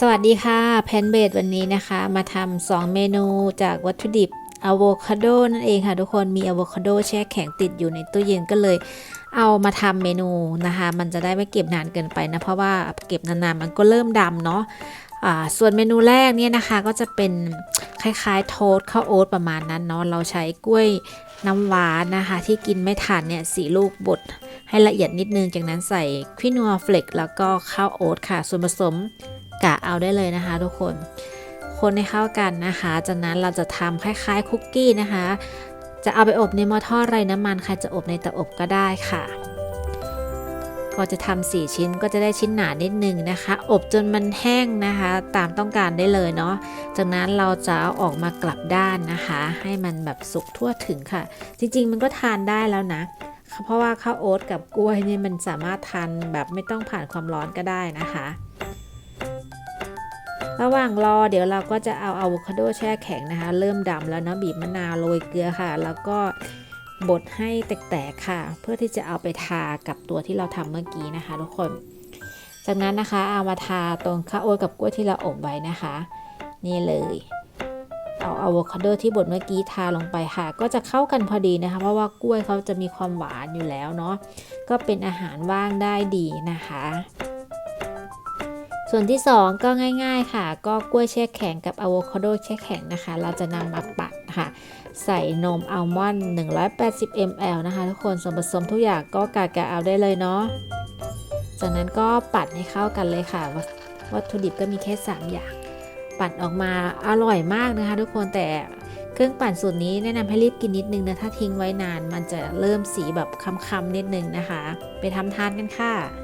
สวัสดีค่ะ แพนเบดวันนี้นะคะ มาทำสองเมนูจากวัตถุดิบอะโวคาโดนั่นเองค่ะทุกคนมีอะโวคาโดแช่แข็งติดอยู่ในตู้เย็นก็เลย เอามาทำเมนูนะคะ มันจะได้ไม่เก็บนานเกินไปนะ เพราะว่าเก็บนานๆมันก็เริ่มดำเนาะส่วนเมนูแรกเนี่ยนะคะก็จะเป็นคล้ายๆ โทส์ข้าวโอ๊ตประมาณนั้นเนาะเราใช้กล้วยน้ำหวานนะคะ ที่กินไม่ทันเนี่ยสีลูกบดให้ละเอียดนิดนึงจากนั้นใส่ควินัวเฟล็กแล้วก็ข้าวโอ๊ตค่ะ ส่วนผสม กะเอาได้เลยนะคะ ทุกคน คนให้เข้ากันนะคะ จากนั้นเราจะทำคล้ายๆคุกกี้นะคะ จะเอาไปอบในหม้อทอดไร้น้ำมันใครจะอบในเตาอบก็ได้ค่ะก็จะทำสี่ชิ้นก็จะได้ชิ้นหนานิดนึงนะคะ อบจนมันแห้งนะคะ ตามต้องการได้เลยเนาะ จากนั้นเราจะเอาออกมากลับด้านนะคะ ให้มันแบบสุกทั่วถึงค่ะ จริงๆ มันก็ทานได้แล้วนะ เพราะว่าข้าวโอ๊ตกับกล้วยนี่มันสามารถทานแบบไม่ต้องผ่านความร้อนก็ได้นะคะ ระหว่างรอเดี๋ยวเราก็จะเอาอะโวคาโดแช่แข็งนะคะ เริ่มดำแล้วเนาะบีบมะนาวโรยเกลือค่ะ แล้วก็บดให้แตกๆค่ะ เพื่อที่จะเอาไปทากับตัวที่เราทำเมื่อกี้นะคะ ทุกคน จากนั้นนะคะเอามาทาตรงข้าวโอ๊ตกับกล้วยที่เราอบไว้นะคะ นี่เลยเอาอะโวคาโดที่บดเมื่อกี้ทาลงไปค่ะ ก็จะเข้ากันพอดีนะคะ เพราะว่ากล้วยเขาจะมีความหวานอยู่แล้วเนาะก็เป็นอาหารว่างได้ดีนะคะ ส่วนที่ 2 ก็ง่าย ๆค่ะ ก็กล้วยแช่แข็งกับอะโวคาโดแช่แข็งนะคะ เราจะนำมาปั่นค่ะ ใส่นมอัลมอนด์180 ml นะคะ ทุกคนส่วนผสมทุกอย่างก็กะกะเอาได้เลยเนาะจากนั้นก็ปั่นให้เข้ากันเลยค่ะ วัตถุดิบก็มีแค่ 3 อย่าง ปั่นออกมาอร่อยมากนะคะ ทุกคนแต่เครื่องปั่นสูตรนี้แนะนำให้รีบกินนิดนึงนะ ถ้าทิ้งไว้นานมันจะเริ่มสีแบบคำๆนิดนึงนะคะ ไปทำทานกันค่ะ